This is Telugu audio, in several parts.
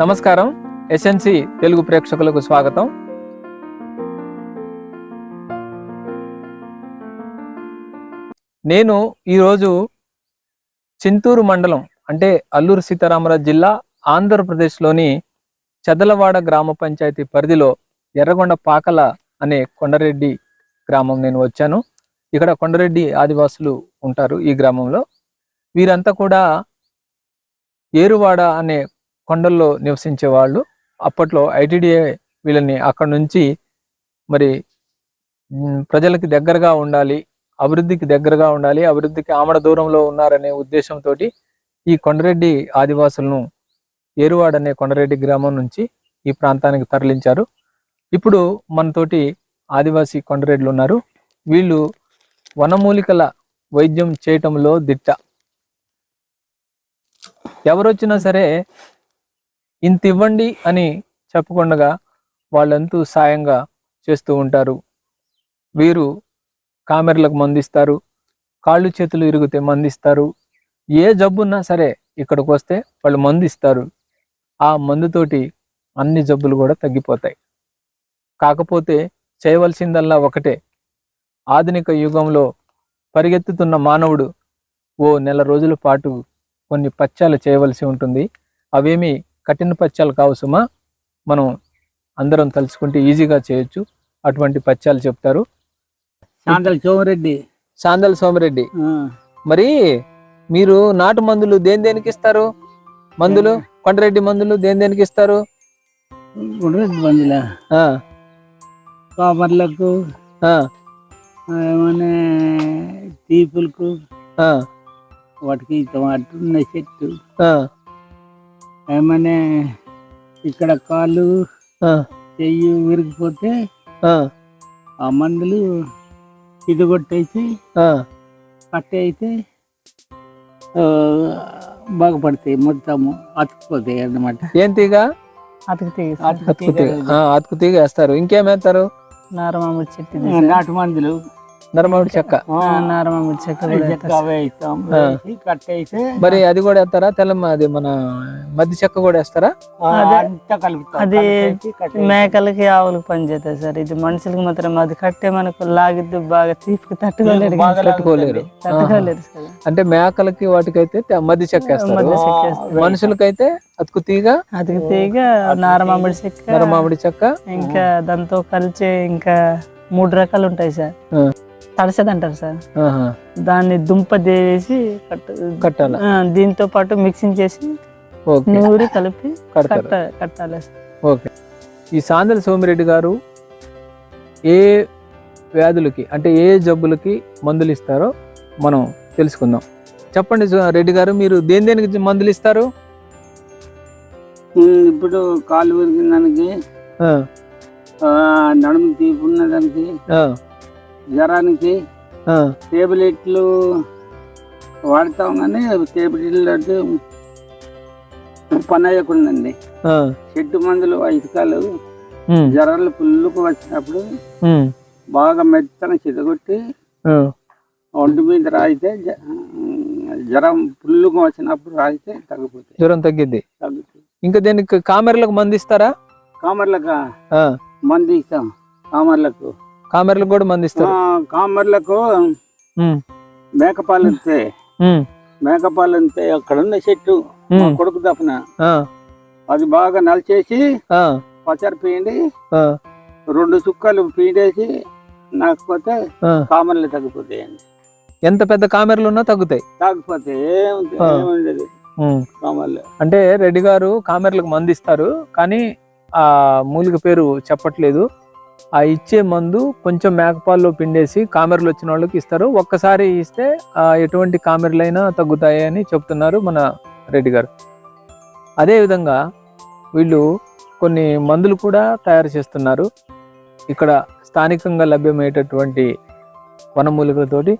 నమస్కారం. ఎస్ఎన్సి తెలుగు ప్రేక్షకులకు స్వాగతం. నేను ఈరోజు చింతూరు మండలం అంటే అల్లూరు సీతారామరాజు జిల్లా ఆంధ్రప్రదేశ్లోని చెదలవాడ గ్రామ పంచాయతీ పరిధిలో ఎర్రగొండ పాకల అనే కొండరెడ్డి గ్రామం నేను వచ్చాను. ఇక్కడ కొండరెడ్డి ఆదివాసులు ఉంటారు ఈ గ్రామంలో. వీరంతా కూడా ఏరువాడ అనే కొండల్లో నివసించే వాళ్ళు అప్పట్లో ఐటీడీఏ వీళ్ళని అక్కడ నుంచి మరి ప్రజలకి దగ్గరగా ఉండాలి అభివృద్ధికి దగ్గరగా ఉండాలి అభివృద్ధికి ఆమడ దూరంలో ఉన్నారనే ఉద్దేశంతో ఈ కొండరెడ్డి ఆదివాసులను ఏరువాడ అనే కొండరెడ్డి గ్రామం నుంచి ఈ ప్రాంతానికి తరలించారు. ఇప్పుడు మనతోటి ఆదివాసీ కొండరెడ్లు ఉన్నారు. వీళ్ళు వనమూలికల వైద్యం చేయటంలో దిట్ట. ఎవరొచ్చినా సరే ఇంత ఇవ్వండి అని చెప్పకుండా వాళ్ళంతూ సాయంగా చేస్తూ ఉంటారు. వీరు కామెర్లకు మందిస్తారు. కాళ్ళు చేతులు ఇరిగితే మందిస్తారు. ఏ జబ్బున్నా సరే ఇక్కడికి వస్తే వాళ్ళు మందిస్తారు. ఆ మందుతోటి అన్ని జబ్బులు కూడా తగ్గిపోతాయి. కాకపోతే చేయవలసిందల్లా ఒకటే. ఆధునిక యుగంలో పరిగెత్తుతున్న మానవుడు ఓ నెల రోజుల పాటు కొన్ని పచ్చాలు చేయవలసి ఉంటుంది. అవేమి కఠిన పచ్చాలు కావు సుమా. మనం అందరం తలుచుకుంటే ఈజీగా చేయొచ్చు. అటువంటి పచ్చాలు చెప్తారు. శాంతల సోమరెడ్డి. సాందల సోమిరెడ్డి. మరి మీరు నాటు మందులు దేని దేనికి ఇస్తారు? మందులు? కొండరెడ్డి మందులు దేని దేనికి ఇస్తారు? ఆ, ఏమన్నా తీపులకు వాటికి అట్టున్న చెట్టు. ఆ, ఏమన్నా ఇక్కడ కాళ్ళు ఆ, చెయ్యి విరిగిపోతే ఆ, ఆ మందులు ఇది కొట్టేసి ఆ. కట్టేసి ఆ, బాగుపడతాయి మొత్తము అతుకుపోతాయి అన్నమాట. ఏం తీగ? అతుకుతాయి అతుకు తీగ. వేస్తారు. ఇంకేం వేస్తారు? నారమామిడి చెట్టు నాటు మందులు. నరమావిడి చెక్క. నారమామిడి చెక్క అవే ఇస్తాం ఆ. వేసి కట్టేసి మరి అది కూడా వేస్తారా? తెల్లమ్మ అది మన మధ్య చెక్క కూడా వేస్తారా? అంతా కలుపుతాం. అది మేకలకి ఆవులకు పనిచేస్తుంది సార్. ఇది మనుషులకి మాత్రం అది కట్టే మనకు లాగిద్దు బాగా తీపికి తట్టుకోలేరు. తట్టుకోలేరు అంటే మేకలకి వాటికైతే మధ్య చెక్క వేస్తారు. మనుషులకైతే అతుకు తీగ అది తీగ నారమామిడి చెక్క నరమామిడి చెక్క. ఇంకా దాంతో కలిచే ఇంకా మూడు రకాలు ఉంటాయి సార్. తడసది అంటారు సార్. ఆహా. దాన్ని దుంప దేవేసి కట్ట కట్టాల? ఆ, దీంతో పాటు మిక్సింగ్ చేసి ఓకే. నూరి కలిపి కట్టాలి సార్. ఓకే. ఈ సాందల సోమిరెడ్డి గారు ఏ వ్యాధులకి అంటే ఏ జబ్బులకి మందులు ఇస్తారో మనం తెలుసుకుందాం. చెప్పండి సో- రెడ్డి గారు మీరు దేని దేనికి మందులు ఇస్తారు? ఇప్పుడు కాలు విరిగిన దానికి నడుము తీపున్న దానికి జ్వరానికి టేబ్లెట్లు వాడతాం కానీ టేబ్లెట్లు అంటే పని అయ్యకుందండి ఆ, చెట్టు మందులు ఐదుకాలు ఉమ్, జ్వరాలు పుల్లుకు వచ్చినప్పుడు బాగా మెత్తన చితగొట్టి ఒంటి మీద రాయితే జ్వరం పుల్లుకు వచ్చినప్పుడు రాయితే తగ్గిపోతాయి. జ్వరం తగ్గిద్ది. తగ్గుతాయి ఇంకా దేనికి కామెర్లకు మందు ఇస్తారా? కామర్లకు? మంది ఇస్తాం. కామర్లకు. కామెర్లకు కూడా మందు ఇస్తారు. కామర్లకు మేకపాలు అంతే మేకపాలు అంతే అక్కడ ఉన్న చెట్టు కొడుకు తప్పున ఆ, అది బాగా నలిచేసి పచ్చడి పీండి రెండు చుక్కలు పీడేసి నాకపోతే. కామర్లు తగ్గిపోతాయండి ఎంత పెద్ద కామెర్లు ఉన్నా తగ్గుతాయి. ఏముంది. కామర్లు. అంటే రెడ్డి గారు కామెర్లకు మందు ఇస్తారు కానీ ఆ మూలిక పేరు చెప్పట్లేదు. ఆ ఇచ్చే మందు కొంచెం మేకపాల్లో పిండేసి కామెరలు వచ్చిన వాళ్ళకి ఇస్తారు. ఒక్కసారి ఇస్తే ఎటువంటి కామెరలైనా తగ్గుతాయి అని చెప్తున్నారు మన రెడ్డి గారు. అదేవిధంగా వీళ్ళు కొన్ని మందులు కూడా తయారు చేస్తున్నారు. ఇక్కడ స్థానికంగా లభ్యమయ్యేటటువంటి వనమూలికలతోటి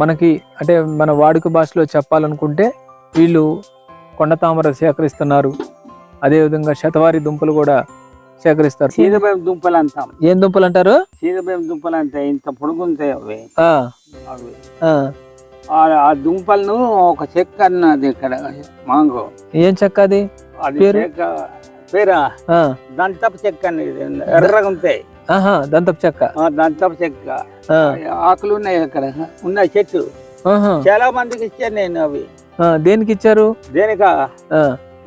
మనకి అంటే మన వాడుక భాషలో చెప్పాలనుకుంటే వీళ్ళు కొండ తామర సేకరిస్తున్నారు. అదేవిధంగా శతవారి దుంపలు కూడా సేకరిస్తారు. సీదబేం దుంపలు అంటాం. ఏం దుంపలు అంటారు? సీదబేం దుంపలు అంటే ఇంత పొడుగుంటాయి అవి. ఆ, అవి. ఆ. దుంపలను ఒక చెక్క అన్నది ఇక్కడ మాంగో. ఏం చెక్క అది? పేరు? దంతపు చెక్క అనేది ఎర్రగా ఉంటాయి. దంతపు చెక్క. దంతపు చెక్క. ఆకులు ఉన్నాయి అక్కడ ఉన్నాయి చెట్టు చాలా మందికి ఇచ్చాను నేను అవి. దేనికి ఇచ్చారు? దేనిక?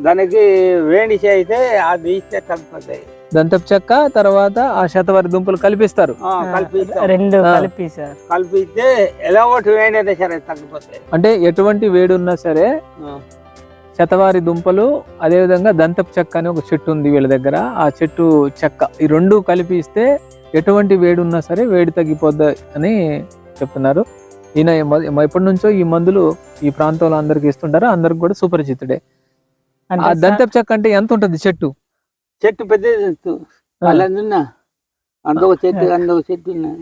దానికి వేడి చేయితే అది ఇస్తే తగ్గిపోతాయి దంతపు చెక్క తర్వాత ఆ శతవారి దుంపలు కలిపిస్తారు. ఆ, కలిపి ఇస్తాం. రెండు ఆ. కలిపి సార్. కలిపిస్తే ఎలా ఒకటి వేడి అయితే సరే తగ్గిపోతాయి. అంటే ఎటువంటి వేడి ఉన్నా సరే ఆ, శతవారి దుంపలు అదేవిధంగా దంతపు చెక్క అని ఒక చెట్టు ఉంది వీళ్ళ దగ్గర. ఆ చెట్టు చెక్క ఈ రెండు కలిపి ఇస్తే ఎటువంటి వేడి ఉన్నా సరే వేడి తగ్గిపోద్ది అని చెప్తున్నారు. ఈయన ఎప్పటి నుంచో ఈ మందులు ఈ ప్రాంతంలో అందరికి ఇస్తుంటారు. అందరికి కూడా సుపరిచితుడే. ఆ దంతపు చెక్క అంటే ఎంత ఉంటుంది చెట్టు? చెట్టు పెద్ద చెట్టు. అందొక చెట్టు అందొక చెట్టు ఉన్నాయి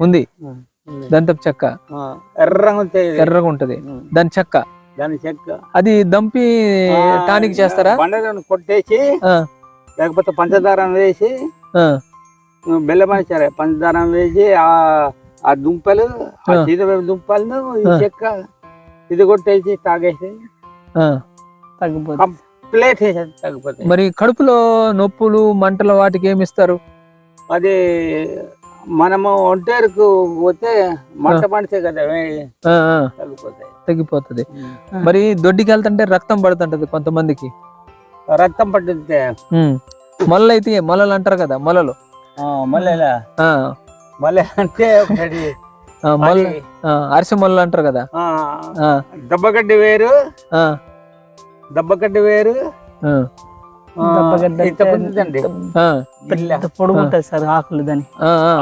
ఉంది. దంతపు చెక్క. ఎర్రగా ఎర్రగా ఉంటది. దాని చెక్క. దాని చెక్క. అది దంపి టానిక్ చేస్తారా? బండలను కొట్టేసి లేకపోతే పంచదారం వేసి ఆ, బెల్లం సరే పంచదారం వేసి ఆ ఆ దుంపలు ఆ. సీతవేపు దుంపలను ఈ. చెక్క ఇది కొట్టేసి తాగేసి. తగ్గిపోతుంది ప్లేట్ వేసి తగ్గిపోతాయి మరి కడుపులో నొప్పులు మంటలు వాటికి ఏమి ఇస్తారు? అది మనము ఒంటేరుకు పోతే మంట పండితే కదా తగ్గిపోతాయి. తగ్గిపోతుంది. మరి దొడ్డికి వెళ్తుంటే రక్తం పడుతుంటది కొంతమందికి. రక్తం పట్టితే. మొలలు అయితే మొలలు అంటారు కదా మొలలు అంటే ఒకటి. అరిసె మొలలు అంటారు కదా. దెబ్బగడ్డి వేరు. ఆ, దెబ్బగడ్డి వేరు. పెద్ద పొడుగు ఉంటుంది సార్ ఆకులు దాని.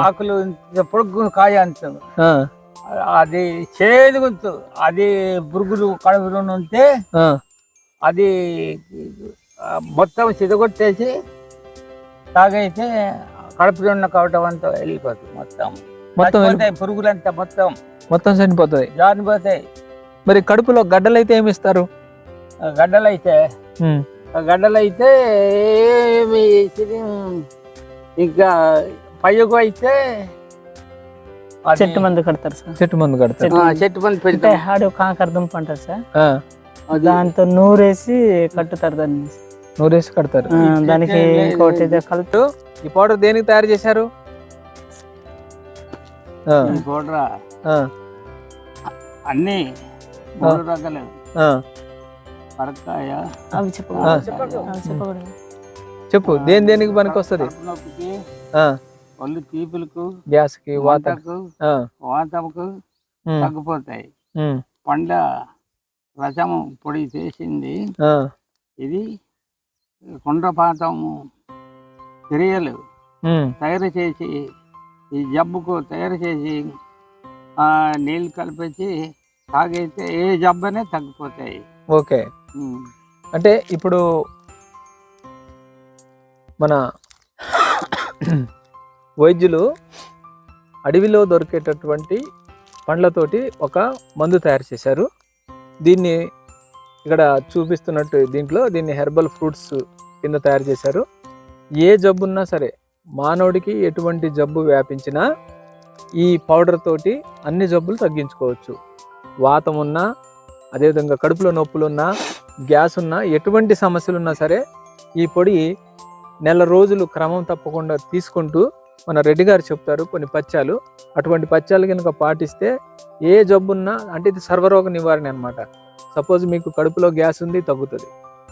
ఆకులు పొడుగు కాయ అంత ఆ, అది చేదు గుంతు. అది పురుగులు కడుపులో ఉంటే ఆ, అది మొత్తం చిదగొట్టేసి తాగైతే కడుపులో ఉన్న కవటం అంతా వెళ్ళిపోతుంది మొత్తం. మొత్తం పురుగులంతా మొత్తం. మొత్తం చనిపోతుంది జారిపోతాయి. మరి కడుపులో గడ్డలు అయితే ఏమి ఇస్తారు? ఆ గడ్డలైతే గడ్డలైతే ఏమి ఇంకా పయ్యకు అయితే చెట్టు మందు కడతారు సార్. చెట్టు మందు కడతారు. ఆ, చెట్టు మంది పెడతాం. ఆడు కాకర దుంప అంటారు సార్. దాంతో నూరేసి కట్టుతారు దాన్ని. నూరేసి కడతారు. దానికి ఇంకోటి కలుపు. ఈ పౌడర్ దేనికి తయారు చేశారు? ఆ, ఈ పౌడరా? ఆ, అన్ని మూడు రకాలు. అవి. చెప్పకూడదు. చెప్పు దేని దేనికి పనికి వస్తుంది ఒళ్ళు తీపులకు గ్యాస్కి వాత వాతకు ఉమ్, తగ్గిపోతాయి. పండ్ల రసం పొడి చేసింది. ఆ, ఇది కొండ్రపాతము చర్యలు తయారు చేసి ఈ జబ్బుకు తయారు చేసి ఆ నీళ్ళు కలిపేసి తాగైతే ఏ జబ్బనే తగ్గిపోతాయి. ఓకే. అంటే ఇప్పుడు మన వైద్యులు అడవిలో దొరికేటటువంటి పండ్లతోటి ఒక మందు తయారు చేశారు. దీన్ని ఇక్కడ చూపిస్తున్నట్టు దీంట్లో దీన్ని హెర్బల్ ఫ్రూట్స్ కింద తయారు చేశారు. ఏ జబ్బున్నా సరే మానవుడికి ఎటువంటి జబ్బు వ్యాపించినా ఈ పౌడర్ తోటి అన్ని జబ్బులు తగ్గించుకోవచ్చు. వాతం ఉన్నా అదేవిధంగా కడుపులో నొప్పులు ఉన్నా గ్యాస్ ఉన్నా ఎటువంటి సమస్యలు ఉన్నా సరే ఈ పొడి నెల రోజులు క్రమం తప్పకుండా తీసుకుంటూ మన రెడ్డి గారు చెప్తారు కొన్ని పచ్చాలు అటువంటి పచ్చాలు కనుక పాటిస్తే ఏ జబ్బున్నా అంటే ఇది సర్వరోగ నివారణ అనమాట సపోజ్ మీకు కడుపులో గ్యాస్ ఉంది తగ్గుతుంది.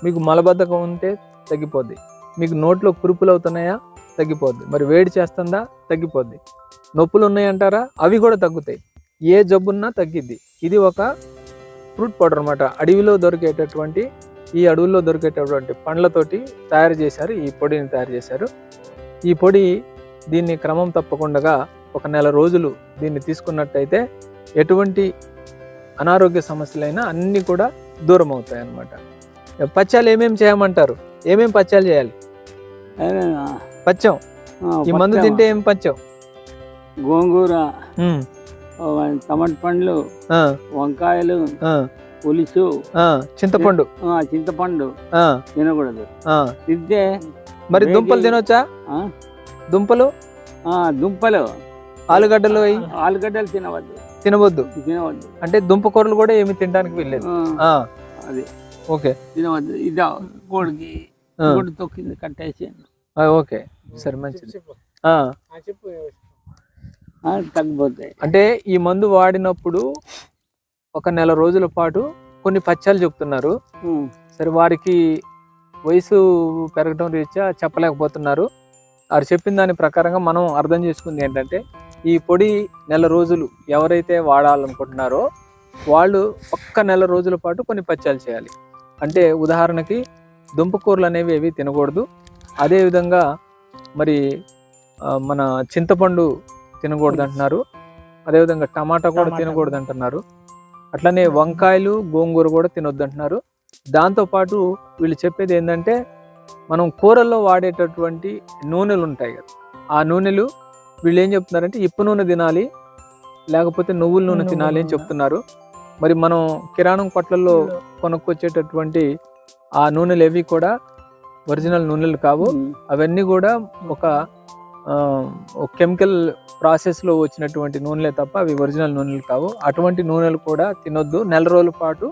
మీకు మలబద్ధకం ఉంటే తగ్గిపోద్ది. మీకు నోట్లో కురుపులు అవుతున్నాయా? తగ్గిపోద్ది. మరి వేడి చేస్తుందా? తగ్గిపోద్ది. నొప్పులు ఉన్నాయంటారా? అవి కూడా తగ్గుతాయి. ఏ జబ్బున్నా తగ్గిద్ది. ఇది ఒక ఫ్రూట్ పౌడర్ అనమాట అడవిలో దొరికేటటువంటి ఈ అడవుల్లో దొరికేటటువంటి పండ్లతోటి తయారు చేశారు ఈ పొడిని తయారు చేశారు. ఈ పొడి దీన్ని క్రమం తప్పకుండా ఒక నెల రోజులు దీన్ని తీసుకున్నట్టయితే ఎటువంటి అనారోగ్య సమస్యలైనా అన్నీ కూడా దూరం అవుతాయి అన్నమాట. పచ్చాలు ఏమేమి చేయమంటారు? ఏమేమి పచ్చాలు చేయాలి? పచ్చం. ఈ మందు తింటే ఏం పచ్చం? గోంగూర. టమాటా పండ్లు ఆ, వంకాయలు ఆ, పులుసు ఆ, చింతపండు. ఆ, చింతపండు ఆ, తినకూడదు. ఆ. తింటే మరి దుంపలు తినొచ్చా? ఆ, దుంపలు? ఆ, దుంపలు. ఆలుగడ్డలు ఆలుగడ్డలు తినవద్దు. తినవద్దు. తినవద్దు. అంటే దుంప కూరలు కూడా ఏమి తినడానికి వెళ్ళలేదు అది. ఓకే. తినవద్దు. ఇదా కోడికి కోడి తొక్కింది కట్టేసి. ఆ, ఓకే. సరే మంచిది. ఆ, ఆ, తగ్గిపోతాయి. అంటే ఈ మందు వాడినప్పుడు ఒక నెల రోజుల పాటు కొన్ని పచ్చాలు చెప్తున్నారు. సరే వారికి వయసు పెరగడం రీత్యా చెప్పలేకపోతున్నారు. వారు చెప్పిన దాని ప్రకారంగా మనం అర్థం చేసుకుంది ఏంటంటే ఈ పొడి నెల రోజులు ఎవరైతే వాడాలనుకుంటున్నారో వాళ్ళు ఒక్క నెల రోజుల పాటు కొన్ని పచ్చాలు చేయాలి. అంటే ఉదాహరణకి దుంపకూరలు అనేవి ఏవి తినకూడదు. అదేవిధంగా మరి మన చింతపండు తినకూడదు అంటున్నారు అదేవిధంగా టమాటా కూడా. తినకూడదు అంటున్నారు అట్లనే వంకాయలు గోంగూర కూడా తినొద్దు అంటున్నారు దాంతోపాటు వీళ్ళు చెప్పేది ఏంటంటే మనం కూరల్లో వాడేటటువంటి నూనెలు ఉంటాయి కదా ఆ నూనెలు వీళ్ళు ఏం చెప్తున్నారంటే ఇప్పు నూనె తినాలి లేకపోతే నువ్వుల నూనె తినాలి అని నూనె. చెప్తున్నారు మరి మనం కిరాణం కొట్లలో కొనుక్కొచ్చేటటువంటి ఆ నూనెలు ఏవి కూడా ఒరిజినల్ నూనెలు కావు. అవన్నీ కూడా ఒక కెమికల్ ప్రాసెస్లో వచ్చినటువంటి నూనెలే తప్ప అవి ఒరిజినల్ నూనెలు కావు. అటువంటి నూనెలు కూడా తినొద్దు. నెల రోజుల పాటు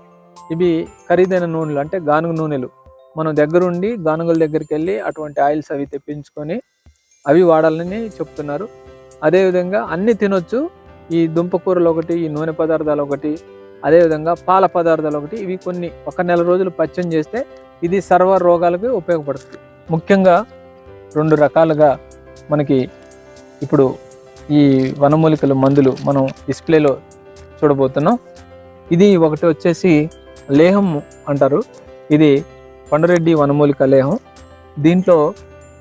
ఇవి ఖరీదైన నూనెలు అంటే గానుగ నూనెలు. మనం దగ్గరుండి గానుగల దగ్గరికి వెళ్ళి అటువంటి ఆయిల్స్ అవి తెప్పించుకొని అవి వాడాలని చెప్తున్నారు. అదేవిధంగా అన్ని తినొచ్చు. ఈ దుంపకూరలు ఒకటి ఈ నూనె పదార్థాలు ఒకటి అదేవిధంగా పాల పదార్థాలు ఒకటి ఇవి కొన్ని ఒక నెల రోజులు పచ్చం చేస్తే ఇది సర్వ రోగాలకు ఉపయోగపడుతుంది. ముఖ్యంగా రెండు రకాలుగా మనకి ఇప్పుడు ఈ వనమూలికల మందులు మనం డిస్ప్లేలో చూడబోతున్నాం. ఇది ఒకటి వచ్చేసి లేహం అంటారు. ఇది కొండరెడ్డి వనమూలిక లేహం. దీంట్లో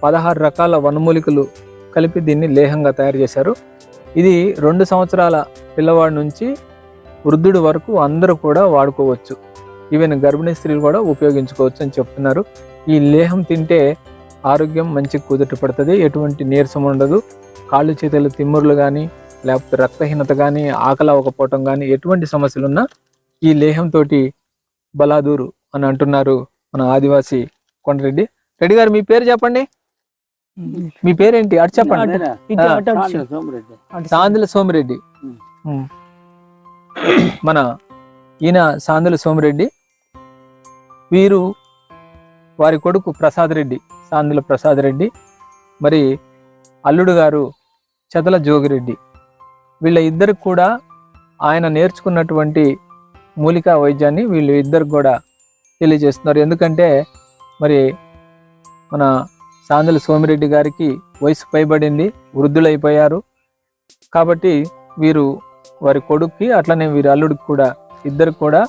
పదహారు రకాల వనమూలికలు కలిపి దీన్ని లేహంగా తయారు చేశారు. ఇది రెండు సంవత్సరాల పిల్లవాడి నుంచి వృద్ధుడి వరకు అందరూ కూడా వాడుకోవచ్చు. ఈవెన్ గర్భిణీ స్త్రీలు కూడా ఉపయోగించుకోవచ్చు అని చెప్తున్నారు. ఈ లేహం తింటే ఆరోగ్యం మంచి కుదుట పడుతుంది. ఎటువంటి నీరసం ఉండదు. కాళ్ళు చేతులు తిమ్మురులు కానీ లేకపోతే రక్తహీనత కానీ ఆకలి అవ్వకపోవటం కానీ ఎటువంటి సమస్యలు ఉన్నా ఈ లేహంతో బలాదూరు అని అంటున్నారు మన ఆదివాసి కొండరెడ్డి. రెడ్డి గారు మీ పేరు చెప్పండి? మీ పేరేంటి? అటు చెప్పండి. సాందుల సోమిరెడ్డి. మన ఈయన సాందుల సోమిరెడ్డి. వీరు వారి కొడుకు ప్రసాద్ రెడ్డి. సాందుల ప్రసాద్ రెడ్డి మరి అల్లుడు గారు చదల జోగిరెడ్డి. వీళ్ళ ఇద్దరికి కూడా ఆయన నేర్చుకున్నటువంటి మూలికా వైద్యాన్ని వీళ్ళు ఇద్దరికి కూడా తెలియజేస్తున్నారు. ఎందుకంటే మరి మన సాందుల సోమిరెడ్డి గారికి వయసు పైబడింది వృద్ధులైపోయారు. కాబట్టి వీరు వారి కొడుక్కి అట్లనే వీరి అల్లుడికి కూడా ఇద్దరు కూడా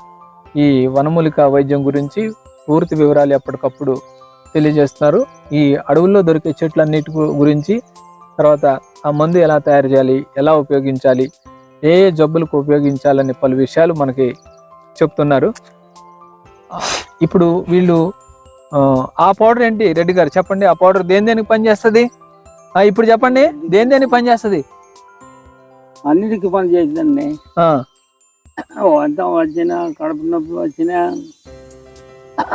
ఈ వనమూలిక వైద్యం గురించి పూర్తి వివరాలు ఎప్పటికప్పుడు తెలియజేస్తున్నారు. ఈ అడవుల్లో దొరికే చెట్లన్నిటి గురించి తర్వాత ఆ మందు ఎలా తయారు చేయాలి ఎలా ఉపయోగించాలి ఏ ఏ జబ్బులకు ఉపయోగించాలని పలు విషయాలు మనకి చెప్తున్నారు. ఇప్పుడు వీళ్ళు ఆ, పౌడర్ ఏంటి? రెడ్డి గారు చెప్పండి. ఆ పౌడర్ దేని దేనికి పనిచేస్తుంది? ఇప్పుడు చెప్పండి. దేని దేనికి పనిచేస్తుంది? అన్నిటికీ పని చేసిందండి వచ్చిన కడుపు నొప్పి వచ్చిన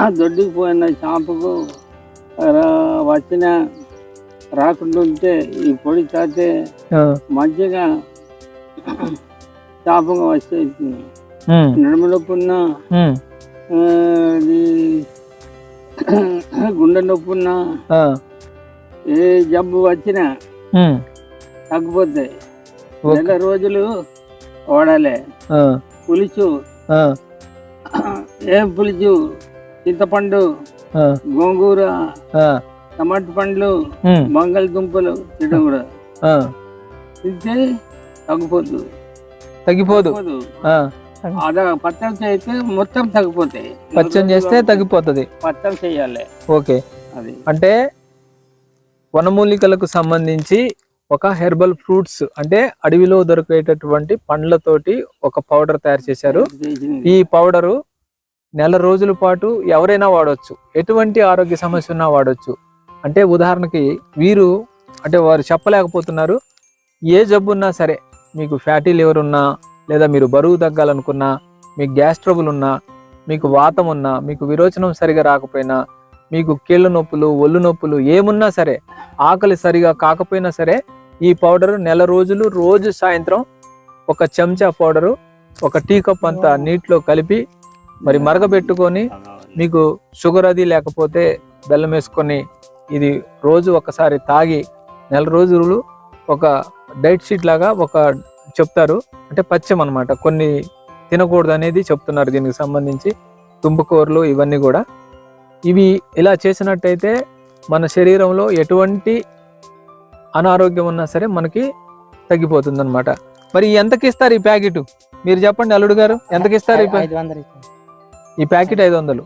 దొడ్డికి పోయిన షాంపుకు వచ్చిన రాకుండా ఉంటే ఈ పొడి తాగితే ఆ, మంచిగా షాంపుగా వచ్చేస్తుంది నడుము నొప్పి ఉన్నా గుండె నొప్పి ఉన్నా ఏ జబ్బు వచ్చినా తగ్గిపోతాయి. నెల రోజులు వాడాలి. పులుసు. ఏం పులుసు? చింతపండు. గోంగూర ఆ, టమాటా పండ్లు బంగాళదుంపలు తినడం కూడా. ఆ, తింటే తగ్గిపోదు. తగ్గిపోదు. అదా పచ్చడి చేస్తే మొత్తం తగ్గిపోతాయి. పచ్చని చేస్తే తగ్గిపోతుంది. పచ్చడి చేయాలి. ఓకే. అది. అంటే వనమూలికలకు సంబంధించి ఒక హెర్బల్ ఫ్రూట్స్ అంటే అడవిలో దొరికేటటువంటి పండ్లతోటి ఒక పౌడర్ తయారు చేశారు. ఈ పౌడరు నెల రోజుల పాటు ఎవరైనా వాడవచ్చు ఎటువంటి ఆరోగ్య సమస్య ఉన్నా వాడవచ్చు అంటే ఉదాహరణకి వీరు అంటే వారు చెప్పలేకపోతున్నారు. ఏ జబ్బు ఉన్నా సరే మీకు ఫ్యాటీ లివర్ ఉన్నా లేదా మీరు బరువు తగ్గాలనుకున్నా మీకు గ్యాస్ ట్రబుల్ ఉన్నా మీకు వాతం ఉన్నా మీకు విరోచనం సరిగా రాకపోయినా మీకు కీళ్ళ నొప్పులు ఒళ్ళు నొప్పులు ఏమున్నా సరే ఆకలి సరిగా కాకపోయినా సరే ఈ పౌడర్ నెల రోజులు రోజు సాయంత్రం ఒక చెంచా పౌడరు ఒక టీ కప్ అంత నీటిలో కలిపి మరి మరగబెట్టుకొని మీకు షుగర్ అది లేకపోతే బెల్లం వేసుకొని ఇది రోజు ఒకసారి తాగి నెల రోజులు ఒక డైట్ షీట్ లాగా ఒక చెప్తారు. అంటే పచ్చం అన్నమాట. కొన్ని తినకూడదు అనేది చెప్తున్నారు దీనికి సంబంధించి తుంపకూరలు ఇవన్నీ కూడా. ఇవి ఇలా చేసినట్టయితే మన శరీరంలో ఎటువంటి అనారోగ్యం ఉన్నా సరే మనకి తగ్గిపోతుంది అనమాట మరి ఎంతకి ఇస్తారు ఈ ప్యాకెట్? మీరు చెప్పండి అల్లుడు గారు ఎంతకి ఇస్తారు ఈ ప్యాకెట్ ఐదు వందలు.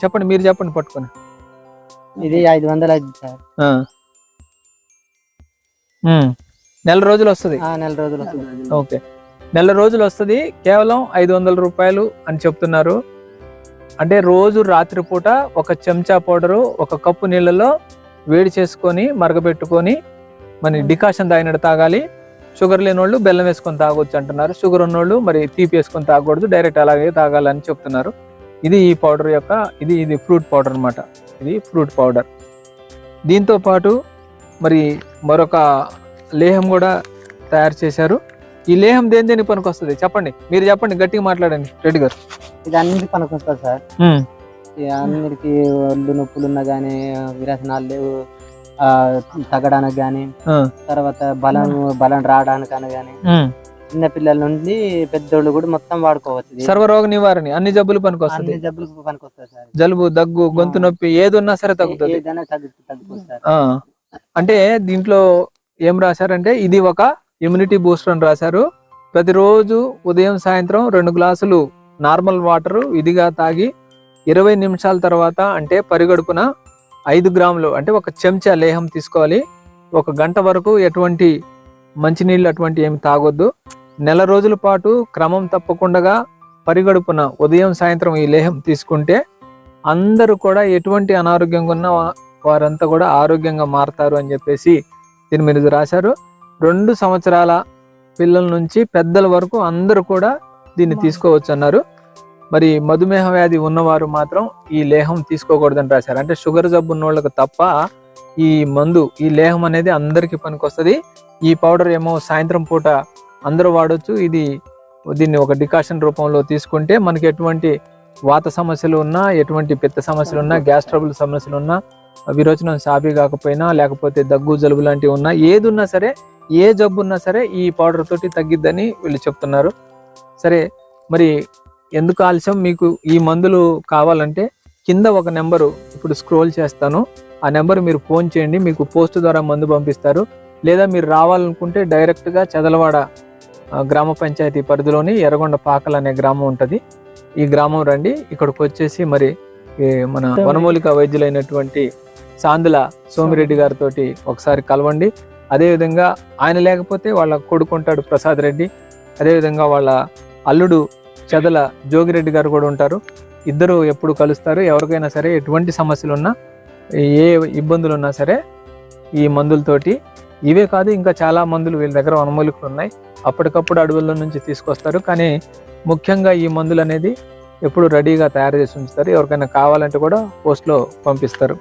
చెప్పండి మీరు చెప్పండి పట్టుకొని. ఇది ఐదు వందలు అయింది సార్. నెల రోజులు వస్తుంది. నెల రోజులు వస్తుంది. ఓకే. నెల రోజులు వస్తుంది కేవలం ఐదు వందల రూపాయలు అని చెప్తున్నారు. అంటే రోజు రాత్రిపూట ఒక చెంచా పౌడరు ఒక కప్పు నీళ్ళలో వేడి చేసుకొని మరగబెట్టుకొని మరి డికాషన్ తాగినట్టు తాగాలి. షుగర్ లేని వాళ్ళు బెల్లం వేసుకొని తాగొచ్చు అంటున్నారు. షుగర్ ఉన్నోళ్ళు మరి తీపి వేసుకొని తాగకూడదు. డైరెక్ట్ అలాగే తాగాలని చెప్తున్నారు. ఇది ఈ పౌడర్ యొక్క ఇది ఇది ఫ్రూట్ పౌడర్ అన్నమాట. ఇది ఫ్రూట్ పౌడర్. దీంతో పాటు మరి మరొక లేహం కూడా తయారు చేశారు. ఈ లేహం దేని దేని పనికి వస్తుంది? చెప్పండి. మీరు చెప్పండి గట్టిగా మాట్లాడండి రెడ్డి గారు. ఇది అన్నిటి పనికి వస్తుంది సార్. అన్నిటికి ఒళ్ళు నొప్పులు ఉన్నా గానీ విరసనాలు లేవు తగ్గడానికి గానీ. తర్వాత బలం బలం రావడానికని గానీ చిన్న పిల్లల నుండి పెద్దోళ్ళు కూడా మొత్తం వాడుకోవచ్చు. సర్వరోగ నివారణ. అన్ని జబ్బులు పనికి వస్తుంది అన్ని జబ్బులకు పనికి వస్తుంది సార్. జలుబు దగ్గు గొంతు నొప్పి ఏది ఉన్నా సరే తగ్గుతుంది. అంటే దీంట్లో ఏం రాశారంటే ఇది ఒక ఇమ్యూనిటీ బూస్టర్ అని రాశారు. ప్రతిరోజు ఉదయం సాయంత్రం రెండు గ్లాసులు నార్మల్ వాటర్ ఇదిగా తాగి ఇరవై నిమిషాల తర్వాత అంటే పరిగడుపున ఐదు గ్రాములు అంటే ఒక చెంచా లేహం తీసుకోవాలి. ఒక గంట వరకు ఎటువంటి మంచినీళ్ళు అటువంటి ఏమి తాగొద్దు. నెల రోజుల పాటు క్రమం తప్పకుండా పరిగడుపున ఉదయం సాయంత్రం ఈ లేహం తీసుకుంటే అందరూ కూడా ఎటువంటి అనారోగ్యంగా ఉన్న వారంతా కూడా ఆరోగ్యంగా మారతారు అని చెప్పేసి దీని మీద రాశారు. రెండు సంవత్సరాల పిల్లల నుంచి పెద్దల వరకు అందరూ కూడా దీన్ని తీసుకోవచ్చు అన్నారు. మరి మధుమేహ వ్యాధి ఉన్నవారు మాత్రం ఈ లేహం తీసుకోకూడదని రాశారు. అంటే షుగర్ జబ్బు ఉన్న వాళ్ళకి తప్ప ఈ మందు ఈ లేహం అనేది అందరికీ పనికొస్తుంది. ఈ పౌడర్ ఏమో సాయంత్రం పూట అందరూ వాడచ్చు. ఇది దీన్ని ఒక డికాషన్ రూపంలో తీసుకుంటే మనకి ఎటువంటి వాత సమస్యలు ఉన్నా ఎటువంటి పిత్త సమస్యలు ఉన్నా గ్యాస్ ట్రబుల్ సమస్యలు ఉన్నా విరోచనం సాపి కాకపోయినా లేకపోతే దగ్గు జలుబు లాంటివి ఉన్నా ఏది ఉన్నా సరే ఏ జబ్బు ఉన్నా సరే ఈ పౌడర్ తోటి తగ్గిద్దని వీళ్ళు చెప్తున్నారు. సరే మరి ఎందుకు ఆలస్యం? మీకు ఈ మందులు కావాలంటే కింద ఒక నెంబరు ఇప్పుడు స్క్రోల్ చేస్తాను. ఆ నెంబర్ మీరు ఫోన్ చేయండి మీకు పోస్ట్ ద్వారా మందు పంపిస్తారు. లేదా మీరు రావాలనుకుంటే డైరెక్ట్గా చదలవాడ గ్రామ పంచాయతీ పరిధిలోని ఎర్రగొండ పాకల్ అనే గ్రామం ఉంటుంది. ఈ గ్రామం రండి ఇక్కడికి వచ్చేసి మరి మన వనమూలిక వైద్యులైనటువంటి సాందుల సోమిరెడ్డి గారితో ఒకసారి కలవండి. అదేవిధంగా ఆయన లేకపోతే వాళ్ళ కొడుకుంటాడు ప్రసాద్ రెడ్డి. అదేవిధంగా వాళ్ళ అల్లుడు చెదల జోగిరెడ్డి గారు కూడా ఉంటారు. ఇద్దరు ఎప్పుడు కలుస్తారు ఎవరికైనా సరే ఎటువంటి సమస్యలు ఉన్నా ఏ ఇబ్బందులు ఉన్నా సరే ఈ మందులతోటి. ఇవే కాదు ఇంకా చాలా మందులు వీళ్ళ దగ్గర వనమూలికలు ఉన్నాయి. అప్పటికప్పుడు అడవుల్లో నుంచి తీసుకొస్తారు. కానీ ముఖ్యంగా ఈ మందులు అనేది ఎప్పుడు రెడీగా తయారు చేసి ఉంచుతారు. ఎవరికైనా కావాలంటే కూడా పోస్ట్లో పంపిస్తారు.